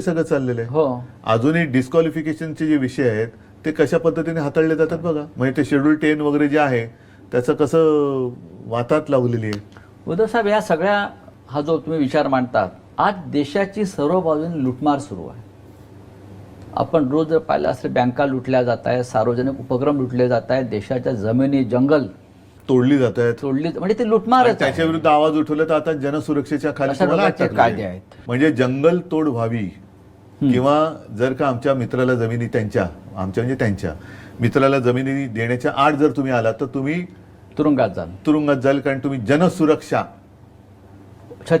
सगळं चाललेलं आहे. हो. अजूनही डिस्क्वालिफिकेशनचे जे विषय आहेत ते कशा पद्धतीने हाताळले जातात बघा. म्हणजे ते शेड्यूल टेन वगैरे जे आहे त्याचं कसं वातात लावलेली आहे? उद्धव साहेब या सगळ्या हा जो तुम्ही विचार मांडतात आज देशाची सर्व बाजूने लुटमार सुरू आहे. आपण रोज जर पाहिलं असं बँका लुटल्या जात आहेत सार्वजनिक उपक्रम लुटले जात आहेत देशाच्या जमिनी जंगल तोडली जात आहेत. तोडली म्हणजे ते लुटमारच आहे. त्याच्या विरुद्ध आवाज उठवला तर आता जनसुरक्षेच्या खाली तुम्हाला. कायदे आहेत. म्हणजे जंगल तोड व्हावी. किंवा जर का आमच्या मित्राला जमिनी त्यांच्या आमच्या म्हणजे त्यांच्या मित्राला जमिनी देण्याच्या आड जर तुम्ही आलात तर तुम्ही तुरुंगात जाण तुरुंगात जाल कारण तुम्ही जनसुरक्षा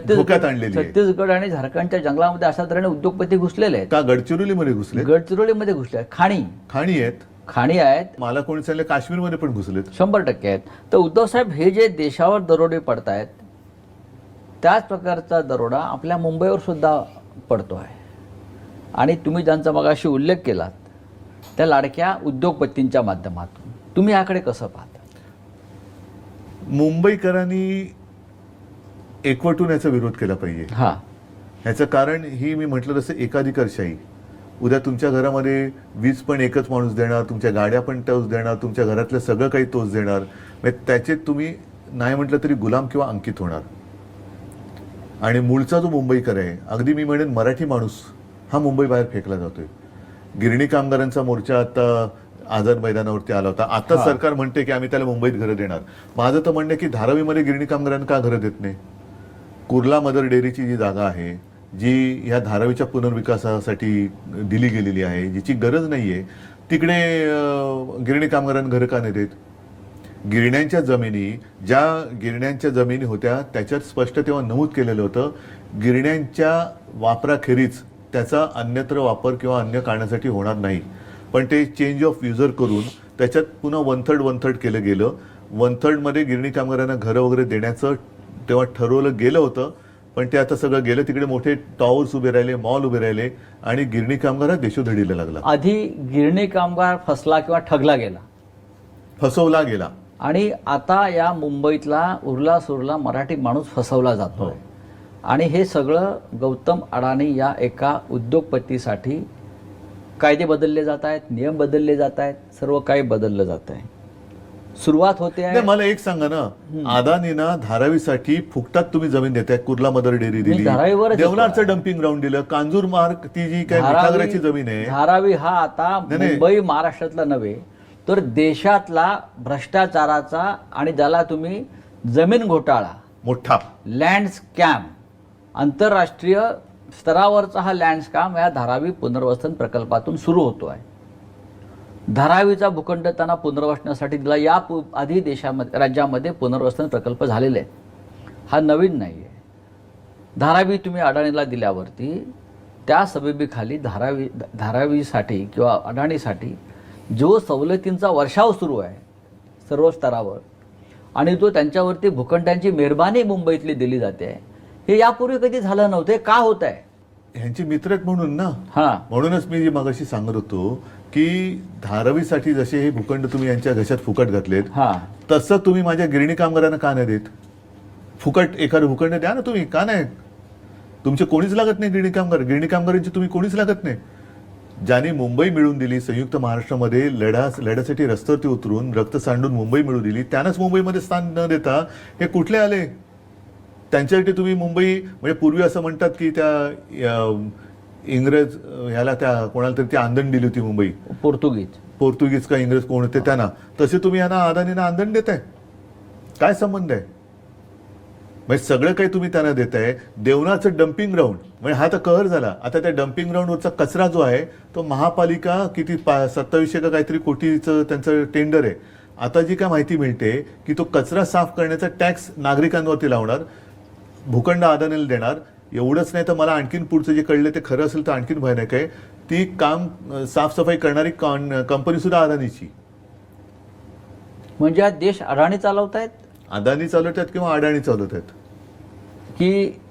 धोक्यात आणलेली आहे. छत्तीसगड आणि झारखंडच्या जंगलामध्ये अशा तऱ्हेने उद्योगपती घुसलेले आहेत. का गडचिरोलीमध्ये घुसले गडचिरोलीमध्ये घुसले आहेत खाणी. खाणी आहेत. खाणी आहेत. मला कोणी सांगितलं काश्मीरमध्ये पण घुसलेत. शंभर टक्के आहेत. तर उद्धव साहेब हे जे देशावर दरोडे पडत आहेत त्याच प्रकारचा दरोडा आपल्या मुंबईवर सुद्धा पडतो आहे. आणि तुम्ही ज्यांचा मगाशी उल्लेख केलात त्या लाडक्या उद्योगपतींच्या माध्यमातून. तुम्ही याकडे कसं पाहता? मुंबईकरांनी एकवटून याचा विरोध केला पाहिजे. हा. ह्याचं कारण ही मी म्हटलं तसं एकाधिकारशाही. उद्या तुमच्या घरामध्ये वीज पण एकच माणूस देणार तुमच्या गाड्या पण तोच देणार तुमच्या घरातलं सगळं काही तोच देणार. म्हणजे त्याचे तुम्ही नाही म्हटलं तरी गुलाम किंवा अंकित होणार. आणि मूळचा जो मुंबईकर आहे अगदी मी म्हणेन मराठी माणूस हा मुंबई बाहेर फेकला जातोय. गिरणी कामगारांचा मोर्चा आता आझाद मैदानावरती आला होता. आता. सरकार म्हणते की आम्ही त्याला मुंबईत घरं देणार. माझं तर म्हणणं आहे की धारावीमध्ये गिरणी कामगारांना का घरं देत नाही? कुर्ला मदर डेअरीची जी जागा आहे जी ह्या धारावीच्या पुनर्विकासासाठी दिली गेलेली आहे जिची गरज नाहीये तिकडे अं, गिरणी कामगारांना घरं का नाही देत? गिरण्यांच्या जमिनी ज्या गिरण्यांच्या जमिनी होत्या त्याच्यात स्पष्ट तेव्हा नमूद केलेलं होतं गिरण्यांच्या वापराखेरीज त्याचा अन्यत्र वापर किंवा अन्य कारणासाठी होणार नाही. पण ते चेंज ऑफ युजर करून त्याच्यात पुन्हा वन थर्ड वन थर्ड केलं गेलं. वन थर्डमध्ये गिरणी कामगारांना घरं वगैरे देण्याचं तेव्हा ठरवलं गेलं होतं. पण ते आता सगळं गेलं. तिकडे मोठे टॉवर्स उभे राहिले मॉल उभे राहिले आणि गिरणी कामगार हा देशोधडीला लागला. आधी गिरणी कामगार फसला किंवा ठगला गेला. फसवला गेला. आणि आता या मुंबईतला उरला सुरला मराठी माणूस फसवला जातोय. आणि हे सगळं गौतम अडाणी या एका उद्योगपतीसाठी कायदे बदलले जात आहेत नियम बदलले जात आहेत सर्व काही बदललं जात आहे. सुरुवात होते आहे मला एक सांगा ना. अदानीना धारावीसाठी फुकटात तुम्ही जमीन देताय. कुर्ला मदर डेअरी दिली. धारावीवरच येतो. देवनारचं डम्पिंग ग्राउंड दिलं. कांजूर मार्ग ती जी काय मिठागराची जमीन आहे. धारावी हा आता. मुंबई महाराष्ट्रातला नव्हे तर देशातला भ्रष्टाचाराचा आणि ज्याला तुम्ही जमीन घोटाळा मोठा. लँड स्कॅम आंतरराष्ट्रीय स्तरावरचा हा लँडस्काम या धारावी पुनर्वसन प्रकल्पातून सुरू होतो आहे धारावीचा भूखंड त्यांना पुनर्वसनासाठी दिला. या पु- आधी देशामध्ये राज्यामध्ये पुनर्वसन प्रकल्प झालेले आहेत. हा नवीन नाही आहे धारावी तुम्ही अडाणीला दिल्यावरती त्या सबेबीखाली धारावी धारावीसाठी किंवा अडाणीसाठी जो सवलतींचा वर्षाव सुरू आहे सर्व स्तरावर आणि तो त्यांच्यावरती भूखंडांची मेहरबानी मुंबईतली दिली जाते हे यापूर्वी कधी झालं नव्हतं का होत आहे? ह्यांची मित्र आहेत म्हणून ना हां. म्हणूनच मी जी मगाशी सांगत होतो की धारावीसाठी जसे हे भूखंड तुम्ही यांच्या घशात फुकट घातलेत हां. तसं तुम्ही माझ्या गिरणी कामगारांना का नाही देत? फुकट एखादं भूखंड द्या ना तुम्ही का नाही? तुमचे कोणीच लागत नाही गिरणी कामगार गिरणी कामगारांची तुम्ही कोणीच लागत नाही. ज्यांनी मुंबई मिळवून दिली संयुक्त महाराष्ट्रामध्ये लढा लढ्यासाठी रस्त्यावरती उतरून रक्त सांडून मुंबई मिळवून दिली त्यांनाच मुंबईमध्ये स्थान न देता हे कुठले आले? त्यांच्यासाठी तुम्ही मुंबई म्हणजे पूर्वी असं म्हणतात की त्या इंग्रज ह्याला त्या कोणाला तरी ती आंदण दिली होती मुंबई. पोर्तुगीज. पोर्तुगीज का इंग्रज कोण होते त्यांना. तसे तुम्ही यांना अदानीना आंदण देताय. काय संबंध आहे? म्हणजे सगळं काही तुम्ही त्यांना देताय. देवनाचं डम्पिंग ग्राउंड म्हणजे हा तर कहर झाला. आता त्या डम्पिंग ग्राउंडवरचा कचरा जो आहे तो महापालिका किती पा सत्तावीसशे का काहीतरी कोटीचं त्यांचं टेंडर आहे. आता जी काय माहिती मिळते की तो कचरा साफ करण्याचा टॅक्स नागरिकांवरती लावणार. भूखंड अदानीला देणार. एवढंच नाही तर मला आणखीन पुढचं जे कळलं ते खरं असेल तर आणखीन भयानक आहे. ती काम साफसफाई करणारी कंपनी सुद्धा अदानीची म्हणजे हा देश अडाणी चालवत आहेत अदानी चालवतात किंवा अडाणी चालवतात की मुं